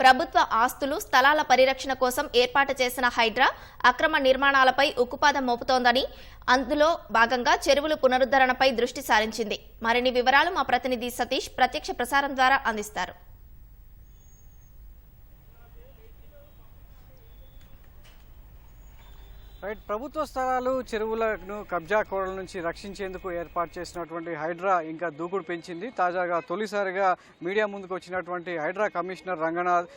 ప్రభుత్వ ఆస్తులు స్థలాల పరిరక్షణ కోసం ఏర్పాటు చేసిన హైడ్రా అక్రమ నిర్మాణాలపై ఉక్కుపాదం మోపుతోందని అందులో భాగంగా చెరువులు పునరుద్ధరణపై దృష్టి సారించింది. మరిన్ని వివరాలు మా ప్రతినిధి సతీష్ ప్రత్యక్ష ప్రసారం ద్వారా అందిస్తారు. రైట్ ప్రభుత్వ స్థలాలు చెరువులను కబ్జా కోరల నుంచి రక్షించేందుకు ఏర్పాటు చేసినటువంటి హైడ్రా ఇంకా దూకుడు పెంచింది. తాజాగా తొలిసారిగా మీడియా ముందుకు వచ్చినటువంటి హైడ్రా కమిషనర్ రంగనాథ్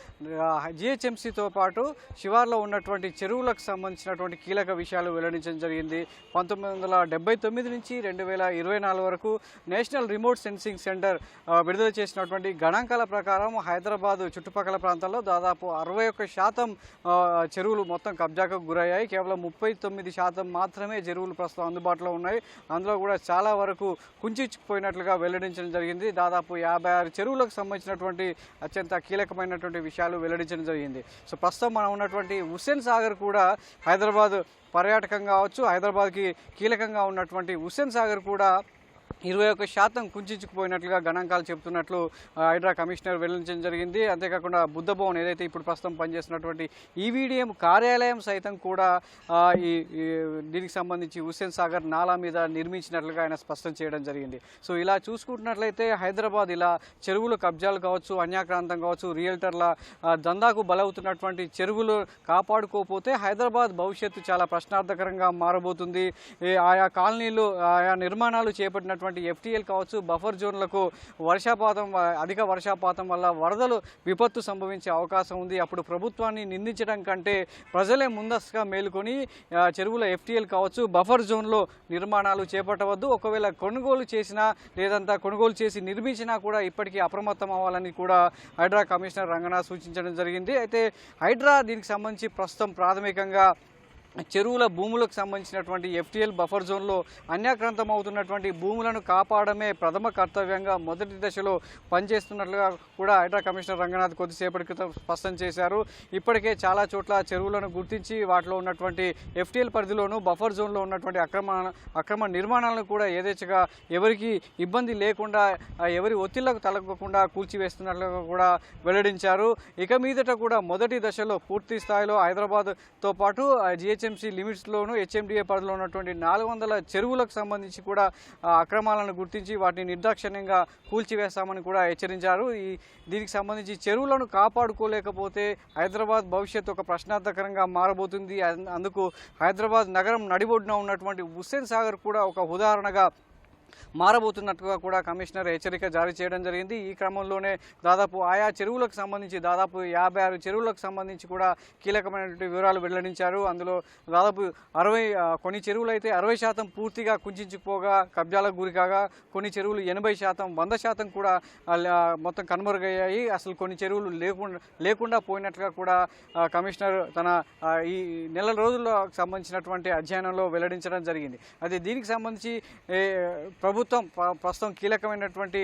జిహెచ్ఎంసీతో పాటు శివార్లో ఉన్నటువంటి చెరువులకు సంబంధించినటువంటి కీలక విషయాలు వెల్లడించడం జరిగింది. పంతొమ్మిది వందల తొమ్మిది నుంచి రెండు వేల ఇరవై నాలుగు వరకు నేషనల్ రిమోట్ సెన్సింగ్ సెంటర్ విడుదల చేసినటువంటి గణాంకాల ప్రకారం హైదరాబాద్ చుట్టుపక్కల ప్రాంతాల్లో దాదాపు అరవై ఒక్క శాతం చెరువులు మొత్తం కబ్జాకు గురయ్యాయి. కేవలం ముప్పై తొమ్మిది శాతం మాత్రమే చెరువులు ప్రస్తుతం అందుబాటులో ఉన్నాయి. అందులో కూడా చాలా వరకు కుంచిపోయినట్లుగా వెల్లడించడం జరిగింది. దాదాపు యాభై ఆరు చెరువులకు సంబంధించినటువంటి అత్యంత కీలకమైనటువంటి విషయాలు వెల్లడించడం జరిగింది. సో ప్రస్తుతం మనం ఉన్నటువంటి హుస్సేన్ సాగర్ కూడా హైదరాబాద్ పర్యాటకం కావచ్చు హైదరాబాద్కి కీలకంగా ఉన్నటువంటి హుస్సేన్ సాగర్ కూడా ఇరవై ఒక్క శాతం కుంచుకుపోయినట్లుగా గణాంకాలు చెబుతున్నట్లు హైడ్రా కమిషనర్ వెల్లడించడం జరిగింది. అంతేకాకుండా బుద్ధ భవన్ ఏదైతే ఇప్పుడు ప్రస్తుతం పనిచేస్తున్నటువంటి ఈవీడీఎం కార్యాలయం సైతం కూడా ఈ దీనికి సంబంధించి హుస్సేన్ సాగర్ నాలా మీద నిర్మించినట్లుగా ఆయన స్పష్టం చేయడం జరిగింది. సో ఇలా చూసుకుంటున్నట్లయితే హైదరాబాద్ ఇలా చెరువులు కబ్జాలు కావచ్చు అన్యాక్రాంతం కావచ్చు రియల్టర్ల దందాకు బలవుతున్నటువంటి చెరువులు కాపాడుకోకపోతే హైదరాబాద్ భవిష్యత్తు చాలా ప్రశ్నార్థకరంగా మారబోతుంది. ఆయా కాలనీలు ఆయా నిర్మాణాలు చేపట్టినటువంటి ఎఫ్టీఎల్ కావచ్చు బఫర్ జోన్లకు వర్షాపాతం అధిక వర్షాపాతం వల్ల వరదలు విపత్తు సంభవించే అవకాశం ఉంది. అప్పుడు ప్రభుత్వాన్ని నిందించడం కంటే ప్రజలే ముందస్తుగా మేలుకొని చెరువుల ఎఫ్టీఎల్ కావచ్చు బఫర్ జోన్లో నిర్మాణాలు చేపట్టవద్దు. ఒకవేళ కొనుగోలు చేసినా లేదంతా కొనుగోలు చేసి నిర్మించినా కూడా ఇప్పటికీ అప్రమత్తం అవ్వాలని కూడా హైడ్రా కమిషనర్ రంగనాథ్ సూచించడం జరిగింది. అయితే హైడ్రా దీనికి సంబంధించి ప్రస్తుతం ప్రాథమికంగా చెరువుల భూములకు సంబంధించినటువంటి ఎఫ్టీఎల్ బఫర్ జోన్లో అన్యాక్రాంతం అవుతున్నటువంటి భూములను కాపాడమే ప్రథమ కర్తవ్యంగా మొదటి దశలో పనిచేస్తున్నట్లుగా కూడా హైడ్రా కమిషనర్ రంగనాథ్ కొద్దిసేపటి క్రితం స్పష్టం చేశారు. ఇప్పటికే చాలా చోట్ల చెరువులను గుర్తించి వాటిలో ఉన్నటువంటి ఎఫ్టీఎల్ పరిధిలోనూ బఫర్ జోన్లో ఉన్నటువంటి అక్రమ అక్రమ నిర్మాణాలను కూడా ఏదేచ్చగా ఎవరికి ఇబ్బంది లేకుండా ఎవరి ఒత్తిళ్ళకు తలగకుండా కూల్చివేస్తున్నట్లుగా కూడా వెల్లడించారు. ఇక మీదట కూడా మొదటి దశలో పూర్తి స్థాయిలో హైదరాబాద్తో పాటు జిహెచ్ఎంసీ లిమిట్స్లోను హెచ్ఎండిఏ పరిధిలో ఉన్నటువంటి నాలుగు వందల చెరువులకు సంబంధించి కూడా అక్రమాలను గుర్తించి వాటిని నిర్దాక్షిణ్యంగా కూల్చివేస్తామని కూడా హెచ్చరించారు. ఈ దీనికి సంబంధించి చెరువులను కాపాడుకోలేకపోతే హైదరాబాద్ భవిష్యత్తు ఒక ప్రశ్నార్థకరంగా మారబోతుంది. అన్- అందుకు హైదరాబాద్ నగరం నడిబొడ్డున ఉన్నటువంటి హుస్సేన్ సాగర్ కూడా ఒక ఉదాహరణగా మారబోతున్నట్టుగా కూడా కమిషనర్ హెచ్చరిక జారీ చేయడం జరిగింది. ఈ క్రమంలోనే దాదాపు ఆయా చెరువులకు సంబంధించి దాదాపు యాభై ఆరు చెరువులకు సంబంధించి కూడా కీలకమైనటువంటి వివరాలు వెల్లడించారు. అందులో దాదాపు అరవై కొన్ని చెరువులు అయితే అరవై శాతం పూర్తిగా కుంచుకుపోగా కబ్జాలకు గురికాగా కొన్ని చెరువులు ఎనభై శాతం వంద శాతం కూడా మొత్తం కనుమరుగయ్యాయి. అసలు కొన్ని చెరువులు లేకుండా లేకుండా పోయినట్లుగా కూడా కమిషనర్ తన ఈ నెల రోజుల్లో సంబంధించినటువంటి అధ్యయనంలో వెల్లడించడం జరిగింది. అది దీనికి సంబంధించి ప్రభుత్వం ప్రస్తుతం కీలకమైనటువంటి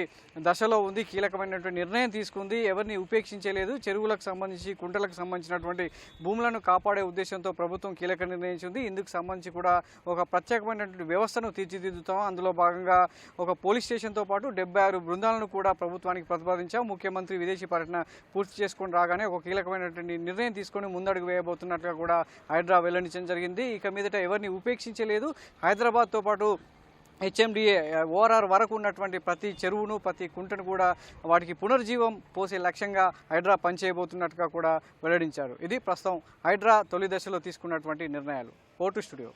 దశలో ఉంది కీలకమైనటువంటి నిర్ణయం తీసుకుంది. ఎవరిని ఉపేక్షించలేదు. చెరువులకు సంబంధించి కుంటలకు సంబంధించినటువంటి భూములను కాపాడే ఉద్దేశంతో ప్రభుత్వం కీలక నిర్ణయించింది. ఇందుకు సంబంధించి కూడా ఒక ప్రత్యేకమైనటువంటి వ్యవస్థను తీర్చిదిద్దుతాం. అందులో భాగంగా ఒక పోలీస్ స్టేషన్తో పాటు డెబ్బై ఆరు బృందాలను కూడా ప్రభుత్వానికి ప్రతిపాదించాం. ముఖ్యమంత్రి విదేశీ పర్యటన పూర్తి చేసుకొని రాగానే ఒక కీలకమైనటువంటి నిర్ణయం తీసుకొని ముందడుగు వేయబోతున్నట్లుగా కూడా హైదరాబాద్ వెల్లడించడం జరిగింది. ఇక మీదట ఎవరిని ఉపేక్షించలేదు. హైదరాబాద్తో పాటు హెచ్ఎండిఏ ఓఆర్ఆర్ వరకు ఉన్నటువంటి ప్రతి చెరువును ప్రతి కుంటను కూడా వాటికి పునర్జీవం పోసే లక్ష్యంగా హైడ్రా పనిచేయబోతున్నట్టుగా కూడా వెల్లడించారు. ఇది ప్రస్తుతం హైడ్రా తొలి దశలో తీసుకున్నటువంటి నిర్ణయాలు. Vote studio.